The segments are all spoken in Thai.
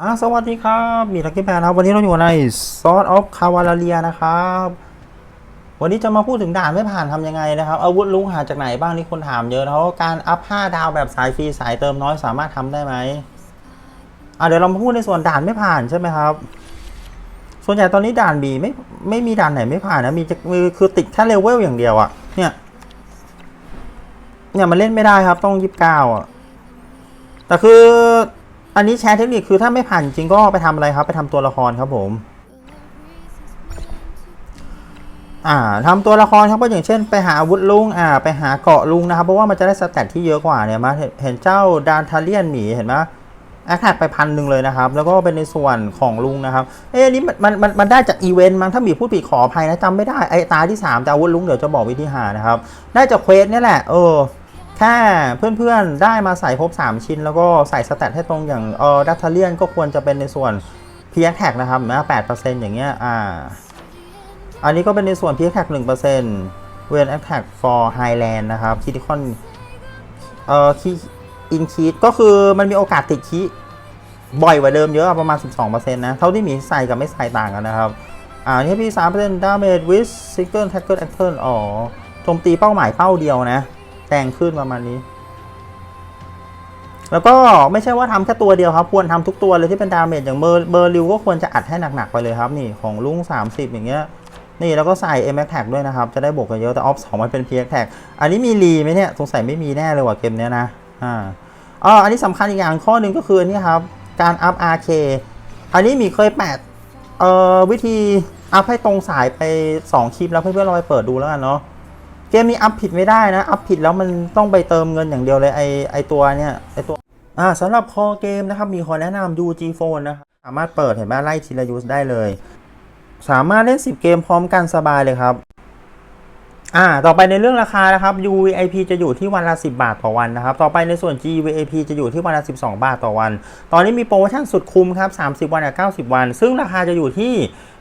อ่าสวัสดีครับ มีลักกี้แพนครับ วันนี้เราอยู่ใน Sword of c a v a l r i a นะครับ วันนี้จะมาพูดถึงด่านไม่ผ่านทำยังไงนะครับ อาวุธลุงหาจากไหนบ้างนี่คนถามเยอะนะครับว่าการอัพ5ดาวแบบสายฟรีสายเติมน้อยสามารถทำได้ไหมอ่าเดี๋ยวเรามาพูดในส่วนด่านไม่ผ่านใช่ไหมครับ ส่วนใหญ่ตอนนี้ด่านบีไม่ไม่มีด่านไหนไม่ผ่านนะมีจะมีคือติดแค่เลเวลอย่างเดียวอะเนี่ย เนี่ยมันเล่นไม่ได้ครับต้องยี่สิบเก้าอะแต่คือ อันนี้แชร์เทคนิคคือถ้าไม่ผ่านจริงก็ไปทำอะไรครับ ไปทำตัวละครครับผม อ่าทำตัวละครครับก็อย่างเช่น ไปหาอาวุธลุงอ่า ไปหาเกาะลุงนะครับเพราะว่ามันจะได้สแตทที่เยอะกว่าเนี่ยมาเห็นเจ้าดานทาเลียนหมีเห็นไหมแอคแท็กไปพันหนึ่งเลยนะครับ แล้วก็เป็นในส่วนของลุงนะครับ เอ้ยอันนี้มันมันมันได้จากอีเวนต์มั้งถ้ามีผู้ผิดขออภัยนะจำไม่ได้ไอ้ตาที่3แต่อาวุธลุงเดี๋ยวจะบอกวิธีหานะครับ ได้จากเควสเนี่ยแหละเออ แค่เพื่อนๆได้มาใส่ครบ 3 ชิ้น แล้วก็ใส่สแตทให้ตรงอย่างเออดัตเทเลียนก็ควรจะเป็นในส่วน p ีแท็กนะครับนะ8%อย่างเงี้ยอ่าอันนี้ก็เป็นในส่วน p ีแท็ก1%เวนแอคแท็ก for Highland นะครับคิติคอนเอ่อคีอินคีก็คือมันมีโอกาสติดคีบ่อยกว่าเดิมเยอะประมาณ 12%นะ เท่าที่มีใส่กับไม่ใส่ต่างกันนะครับ อ่า นี่พี่3% damage with single tackle action อ๋อโจมตีเป้าหมายเป้าเดียวนะ แรงขึ้นประมาณนี้ แล้วก็ไม่ใช่ว่าทำแค่ตัวเดียวครับ ควรทำทุกตัวเลยที่เป็นดาเมจอย่างเบอร์เบอร์ริวก็ควรจะอัดให้หนักๆไปเลยครับ นี่ของลุง 30 อย่างเงี้ยนี่แล้วก็ใส่ m x t a g ด้วยนะครับ จะได้บวกกันเยอะแต่ออฟสองมันเป็น p x t a g อันนี้มีรีไหมเนี่ยสงสัยไม่มีแน่เลยว่ะเกมเนี้ยนะอ่าอ๋ออันนี้สำคัญอีกอย่างข้อหนึ่งก็คืออันนี้ครับการอัพ RK อันนี้มีเคยแปะเอ่อวิธีอัพให้ตรงสายไป 2 คลิปแล้วเพื่อนๆเราไปเปิดดูแล้วกันเนาะ เกมนี้อัพผิดไม่ได้นะ อัพผิดแล้วมันต้องไปเติมเงินอย่างเดียวเลยไอไอตัวเนี่ยไอตัวอ่าสำหรับคอเกมนะครับ มีขอแนะนำ UG Phone นะครับสามารถเปิดเห็นไหมไล่ทีละยูสได้เลย สามารถเล่น 10 เกมพร้อมกันสบายเลยครับอ่าต่อไปในเรื่องราคานะครับ UVIP จะอยู่ที่วันละ 10 บาทต่อวันนะครับ ต่อไปในส่วน GVIP จะอยู่ที่วันละ 12 บาทต่อวัน ตอนนี้มีโปรโมชั่นสุดคุ้มครับ 30 วันกับ90 วัน ซึ่งราคาจะอยู่ที่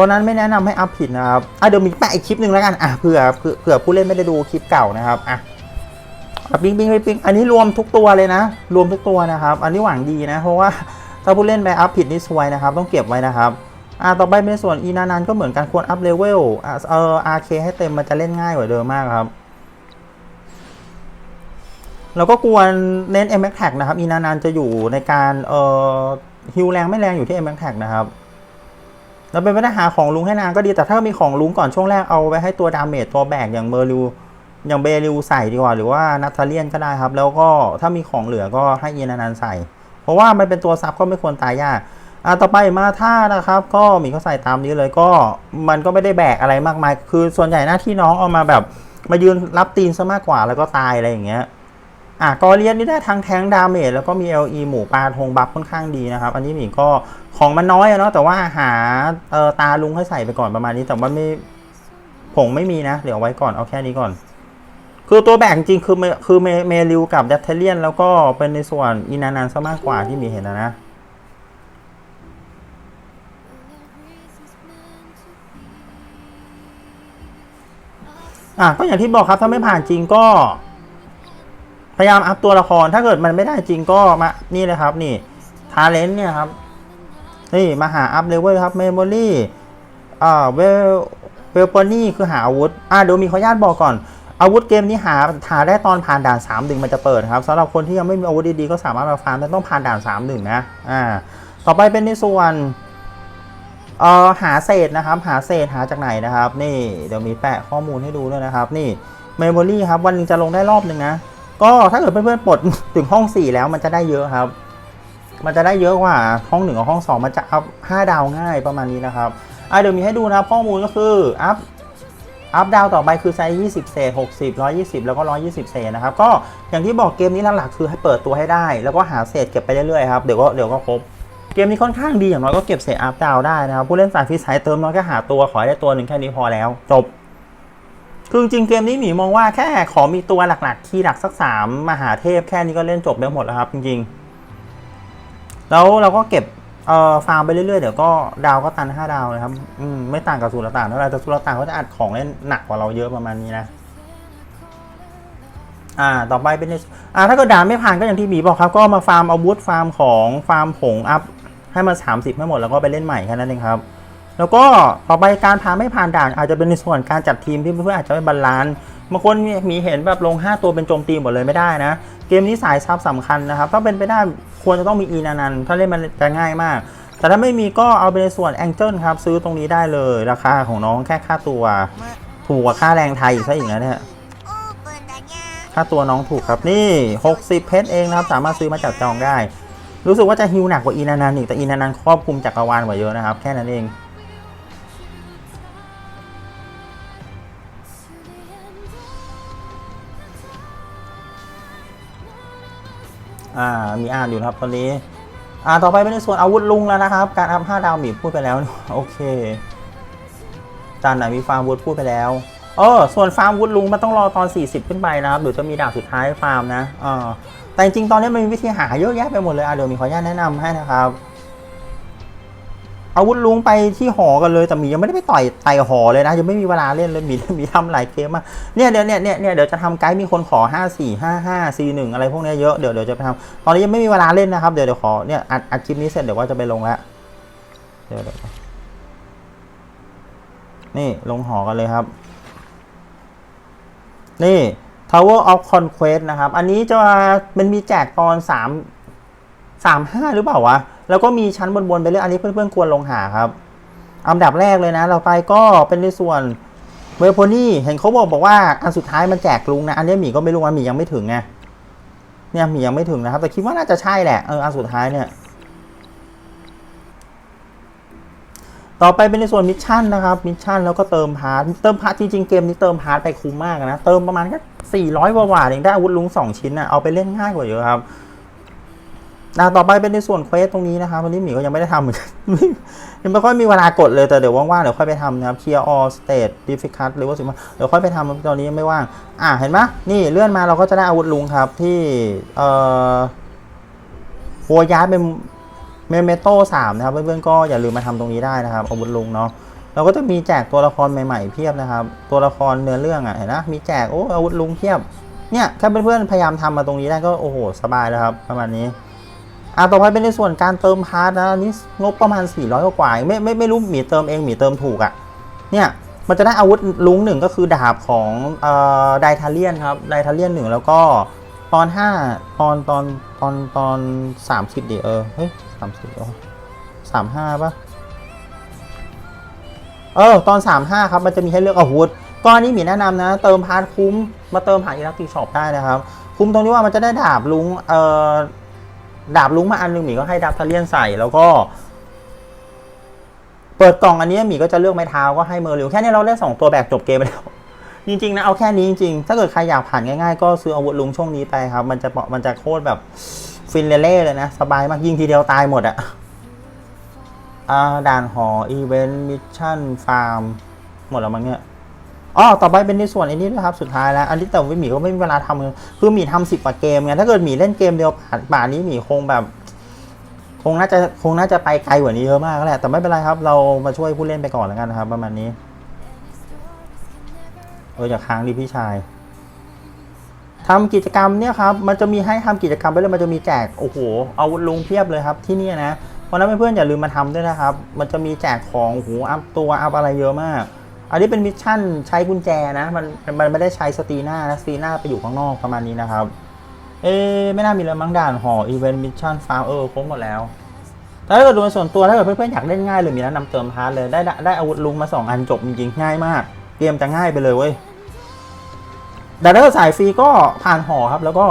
ตัวนั้นไม่แนะนำให้อัพผิดนะครับอะเดี๋ยวมีแปะอีกคลิปหนึ่งแล้วกันอะเผื่อเผื่อเผื่อผู้เล่นไม่ได้ดูคลิปเก่านะครับอะปิ๊งปิ๊งปิ๊งปิ๊งอันนี้รวมทุกตัวเลยนะ รวมทุกตัวนะครับ อันนี้หวังดีนะ เพราะว่าถ้าผู้เล่นไปอัพผิดนี่ซวยนะครับ ต้องเก็บไว้นะครับอะต่อไปเป็นส่วนอีนานันก็เหมือนกันควรอัพเลเวลอะเอออาร์เคให้เต็มมันจะเล่นง่ายกว่าเดิมมากครับแล้วก็ควรเน้น m x t a g นะครับอีนานันจะอยู่ในการเอ่อฮิวแรงไม่แรงอยู่ที่ m x t a g นะครับ แล้วเป็นไปได้หาของลุงให้นางก็ดีแต่ถ้ามีของลุงก่อนช่วงแรกเอาไว้ให้ตัวดาเมจตัวแบกอย่างเบอร์ลิวอย่างเบริวใส่ดีกว่า หรือว่านัทเทเลียนก็ได้ครับ แล้วก็ถ้ามีของเหลือก็ให้อีนานันใส่ เพราะว่ามันเป็นตัวซับก็ไม่ควรตายยากอะต่อไปมาท่านะครับ ก็มีเขาใส่ตามนี้เลยก็มันก็ไม่ได้แบกอะไรมากมาย คือส่วนใหญ่หน้าที่น้องเอามาแบบมายืนรับตีนซะมากกว่าแล้วก็ตายอะไรอย่างเงี้ย อะกอเลียนนี่ได้ทั้งแทงดาเมจแล้วก็มี LE หมูปลาทงบัฟค่อนข้างดีนะครับ อันนี้หมีก็ของมันน้อยอะเนาะแต่ว่าหาเออตาลุงให้ใส่ไปก่อนประมาณนี้แต่ว่าไม่ผงไม่มีนะ เดี๋ยวเอไว้ก่อนเอาแค่นี้ก่อน คือตัวแบกจริงคือเมคือเมเมริวกับดัตเทเลียน แล้วก็เป็นในส่วนอินานันซะมากกว่าที่หมีเห็นนะนะอะก็อย่างที่บอกครับถ้าไม่ผ่านจริงก็ พยายามอัพตัวละครถ้าเกิดมันไม่ได้จริงก็มานี่เลยครับนี่ทาเลนต์เนี่ยครับนี่มาหาอัพเลเวลครับเมมโมรี่อ่าเวลเวลปอนี่คือหาอาวุธอ่าเดี๋ยวมีขออนุญาตบอกก่อนอาวุธเกมนี้หาหาได้ตอนผ่านด่าน3ดึงมันจะเปิดครับสำหรับคนที่ยังไม่มีอาวุธดีๆก็สามารถมาฟาร์มแต่ต้องผ่านด่าน3ดึงนะอ่าต่อไปเป็นในส่วนเอ่อหาเศษนะครับ หาเศษหาจากไหนนะครับ นี่เดี๋ยวมีแปะข้อมูลให้ดูด้วยนะครับ นี่เมมโมรี่ครับวันหนึงจะลงได้รอบหนึ่งนะ ก็ถ้าเกิดเพื่อนๆปลดถึงห้อง 4 แล้วมันจะได้เยอะครับ มันจะได้เยอะกว่าห้องหนึ่งกับห้อง 2 มันจะอัพ5ดาวง่ายประมาณนี้นะครับอะเดี๋ยวมีให้ดูนะข้อมูลก็คืออัพอัพดาวต่อไปคือไซส์20 เศษ 60 120 แล้วก็ 120 เศษนะครับ ก็อย่างที่บอกเกมนี้หลักๆคือให้เปิดตัวให้ได้ แล้วก็หาเศษเก็บไปเรื่อยๆครับ เดี๋ยวก็เดี๋ยวก็ครบ เกมนี้ค่อนข้างดีอย่างน้อยก็เก็บเศษอัพดาวได้นะครับ ผู้เล่นสายฟรีสายเติมน้อยก็หาตัวขอได้ตัวหนึ่งแค่นี้พอแล้ว จบ คือจริงเกมนี้หมีมองว่าแค่ขอมีตัวหลักๆ ที่หลักสักสามมหาเทพแค่นี้ก็เล่นจบได้หมดแล้วครับจริงๆ แล้วเราก็เก็บเอ่อฟาร์มไปเรื่อยๆ เดี๋ยวก็ดาวก็ตัน5ดาวเลยครับอืมไม่ต่างกับสุลต่านเท่าไหร่แต่สุลต่านเขาจะอัดของเล่นหนักกว่าเราเยอะประมาณนี้นะอ่าต่อไปเป็นอ่าถ้าเกิดดานไม่ผ่านก็อย่างที่หมีบอกครับ ก็มาฟาร์มอาวุธฟาร์มของฟาร์มผงอัพให้มัน30ให้หมดแล้วก็ไปเล่นใหม่แค่นั้นเองครับ แล้วก็ต่อไปการพาไม่ผ่านด่าน อาจจะเป็นในส่วนการจัดทีมที่เพื่อนอาจจะไม่บาลานซ์บางคนมีเห็นแบบลง 5 ตัวเป็นโจมตีหมดเลยไม่ได้นะ เกมนี้สายซับสำคัญนะครับ ถ้าเป็นไปได้ควรจะต้องมีอีนานันถ้าเล่นมันจะง่ายมาก แต่ถ้าไม่มีก็เอาไปในส่วนแองเจิลครับซื้อตรงนี้ได้เลยราคาของน้องแค่ค่าตัว ถูกกว่าค่าแรงไทยอีกซะอีกนะเนี่ยค่าตัวน้องถูกครับนี่ 60 เพชรเองนะครับสามารถซื้อมาจับจองได้ รู้สึกว่าจะฮิวหนักกว่าอีนานันอีกแต่อีนานันครอบคลุมจักรวาลกว่าเยอะนะครับ แค่นั้นเอง อ่ามีอ่านอยู่ครับตอนนี้อ่าต่อไปเป็นในส่วนอาวุธลุงแล้วนะครับ การอัพ5ดาวมีพูดไปแล้ว โอเคจานไหนมีฟาร์มวูดพูดไปแล้วเออส่วนฟาร์มวูดลุงมันต้องรอตอน 40 ขึ้นไปนะครับเดี๋ยวจะมีดาบสุดท้ายฟาร์มนะอ่าแต่จริงๆตอนนี้มันมีวิธีหาเยอะแยะไปหมดเลยอะเดี๋ยวมีขออนุญาตแนะนำให้นะครับ อาวุธลุงไปที่หอกันเลยแต่หมียังไม่ได้ไปต่อยไต่หอเลยนะยังไม่มีเวลาเล่นเลยหมีมีทำหลายเกมมากเนี่ยเดี๋ยวเนี่ยเนี่ยเนี่ยเดี๋ยวจะทำไกด์มีคนขอ 5 4 5 5 4 1 อะไรพวกเนี้ยเยอะเดี๋ยวเดี๋ยวจะไปทำตอนนี้ยังไม่มีเวลาเล่นนะครับเดี๋ยวเดี๋ยวขอเนี่ยอัดอัดคลิปนี้เสร็จเดี๋ยวว่าจะไปลงแล้วเดี๋ยวเดี๋ยวนี่ลงหอกันเลยครับ นี่ Tower of Conquest นะครับ อันนี้จะมันมีแจกตอน3 3 5หรือเปล่าวะ แล้วก็มีชั้นบนๆไปเรื่อยอันนี้เพื่อนๆควรลงหาครับอันดับแรกเลยนะ เราไปก็เป็นในส่วนเวลโพนี่เห็นเขาบอกบอกว่าอันสุดท้ายมันแจกลุงนะ อันนี้หมีก็ไม่รู้ว่าหมียังไม่ถึงไงเนี่ยหมียังไม่ถึงนะครับ แต่คิดว่าน่าจะใช่แหละเอออันสุดท้ายเนี่ย ต่อไปเป็นในส่วนมิชชั่นนะครับมิชชั่นแล้วก็เติมพาร์ทเติมพาร์ทจริงๆเกมนี้เติมพาร์ทไปคุ้มมากนะเติมประมาณแค่400กว่าบาทเองได้อาวุธลุง2ชิ้นนะเอาไปเล่นง่ายกว่าเยอะครับ อะต่อไปเป็นในส่วนเควสตรงนี้นะครับวันนี้หมีก็ยังไม่ได้ทำเหมือนกันยังไม่ค่อยมีเวลากดเลยแต่เดี๋ยวว่างๆเดี๋ยวค่อยไปทำนะครับ Clear all state difficult หรือว่าสิมาเดี๋ยวค่อยไปทำตอนนี้ยังไม่ว่าง อะเห็นไหมนี่เลื่อนมาเราก็จะได้อาวุธลุงครับที่เอ่อหัวย้ายเป็นเมเมโต้สามนะครับ เพื่อนๆก็อย่าลืมมาทำตรงนี้ได้นะครับ อาวุธลุงเนาะเราก็จะมีแจกตัวละครใหม่ๆเพียบนะครับ ตัวละครเนื้อเรื่องอะเห็นนะมีแจกโอ้อาวุธลุงเพียบเนี่ยถ้าเพื่อนๆพยายามทำมาตรงนี้ได้ก็โอ้โหสบายแล้วครับประมาณนี้ อะต่อไปเป็นในส่วนการเติมพาร์ทนะอันนี่งบประมาณ 400กว่ากว่าไม่ไม่ไม่รู้หมีเติมเองหมีเติมถูกอะ่ะเนี่ยมันจะได้อาวุธลุงหนึ่งก็คือดาบของเอ่อไดทาเลียนครับไดทาเลียนหนึ่งแล้วก็ตอน 5 ตอนตอนตอนตอน30ดิเออเฮ้ยสามสิบสามห้าป่ะเออตอน 35 ครับมันจะมีให้เลือกอาวุธก็อันนี้หมีแนะนำนะ เติมพาร์ทคุ้มมาเติมผ่านอิเล็กทริกช็อปได้นะครับ คุ้มตรงที่ว่ามันจะได้ดาบลุงเอ่อ ดาบลุงมาอันหนึงหมีก็ให้ดาบทาเลียนใส่แล้วก็ เปิดกล่องอันนี้หมีก็จะเลือกไม้เท้าก็ให้เมอร์ริวแค่นี้เราได้สองตัวแบกจบเกมไปแล้วจริงๆนะเอาแค่นี้จริงๆถ้าเกิดใครอยากผ่านง่ายๆก็ซื้ออาวุธลุงช่วงนี้ไปครับ มันจะเหมาะมันจะโคตรแบบฟินเล่เลยนะ สบายมากยิงทีเดียวตายหมดอะอ่าด่านหออีเวนต์มิชชั่นฟาร์มหมดแล้วมั้งเนี่ย อ๋อต่อไปเป็นในส่วนอันนี้นะครับ สุดท้ายแล้ว อันที่แต่ว่าหมีก็ไม่มีเวลาทำเลยคือหมีทำสิบกว่าเกมไง ถ้าเกิดหมีเล่นเกมเดียวป่านป่านนี้หมีคงแบบ คงน่าจะคงน่าจะไปไกลกว่านี้เยอะมากแล้วแหละ แต่ไม่เป็นไรครับ เรามาช่วยผู้เล่นไปก่อนแล้วกันนะครับ ประมาณนี้ เอออย่าค้างดิพี่ชายทำกิจกรรมเนี่ยครับ มันจะมีให้ทำกิจกรรมไปเลย มันจะมีแจก โอ้โห เอาลุงเพียบเลยครับที่นี่นะ เพราะฉะนั้นเพื่อนๆอย่าลืมมาทำด้วยนะครับ มันจะมีแจกของโอ้โหอัพตัวอัพอะไรเยอะมาก อันนี้เป็นมิชชั่นใช้กุญแจนะ มันมันไม่ได้ใช้สตีน้านะสตีน้าไปอยู่ข้างนอกประมาณนี้นะครับ เอ๊ไม่น่ามีแล้วมั้งด่านหออีเวนต์มิชชั่นฟาร์เออครบหมดแล้วแต่ถ้าเกิดโดยส่วนตัวถ้าเกิดเพื่อนๆอยากเล่นง่ายเลยมีแนะนำเติมพาร์ทเลยได้ได้ได้อาวุธลุงมาสองอันจบจริงๆง่ายมากเกมจะง่ายไปเลยเว้ยแต่ถ้าเกิดสายฟรีก็ผ่านหอครับ แล้วก็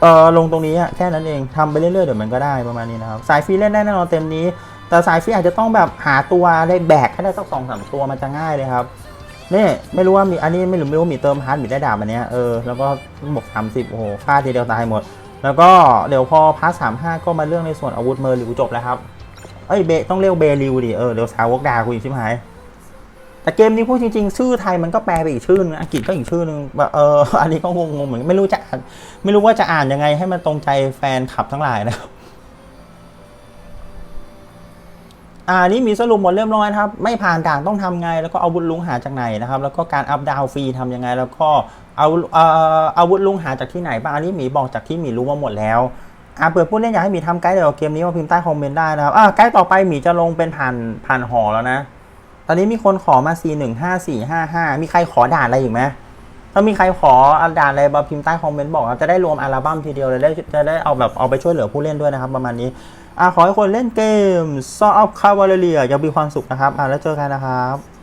เออลงตรงนี้แค่นั้นเองทำไปเรื่อยๆเดี๋ยวมันก็ได้ประมาณนี้นะครับสายฟรีเล่นได้แน่นอนเต็มนี้ แต่สายฟรีอาจจะต้องแบบหาตัวได้แบกให้ได้สักสองสามตัวมันจะง่ายเลยครับนี่ไม่รู้ว่ามีอันนี้ไม่รู้ไม่รู้มีเติมฮาร์ดมีได้ดาบอันเนี้ยเออแล้วก็บวกสามสิบโอ้โหฟาดทีเดียวตายหมด แล้วก็เดี๋ยวพอพาร์ทสามห้าก็มาเรื่องในส่วนอาวุธเมอร์ลิวจบแล้วครับเอ้ยเบต้องเรียกเบริวดิเออเดี๋ยวสาวกดาคุยชิบหายแต่เกมนี้พูดจริงๆ ชื่อไทยมันก็แปลไปอีกชื่อนึงอังกฤษก็อีกชื่อนึงแบบเอออันนี้ก็งงๆเหมือนไม่รู้จะไม่รู้ว่าจะอ่านยังไงให้มันตรงใจแฟนคลับทั้งหลายนะครับ อ่านี่มีสรุปหมดเรียบร้อยครับ ไม่ผ่านด่านต้องทำไง แล้วก็อาวุธลุงหาจากไหนนะครับ แล้วก็การอัพดาวฟรีทำยังไง แล้วก็เอาเอ่ออาวุธลุงหาจากที่ไหนบ้างอันนี้หมีบอกจากที่หมีรู้มาหมดแล้วอ่าเปิดพูดเล่นอยากให้หมีทำไกด์เดี๋ยวเกมนี้มาพิมพ์ใต้คอมเมนต์ได้นะครับอ่าไกด์ต่อไปหมีจะลงเป็นผ่านผ่านหอแล้วนะ ตอนนี้มีคนขอมา 4 1 5 4 5 5 มีใครขอด่านอะไรอีกไหมถ้ามีใครขอด่านอะไรมาพิมพ์ใต้คอมเมนต์บอกครับจะได้รวมอัลบั้มทีเดียวเลยได้จะได้เอาแบบเอาไปช่วยเหลือผู้เล่นด้วยนะครับประมาณนี้ อะขอให้คนเล่นเกม Sort of Cavalry อย่างมีความสุขนะครับ อะแล้วเจอกันนะครับ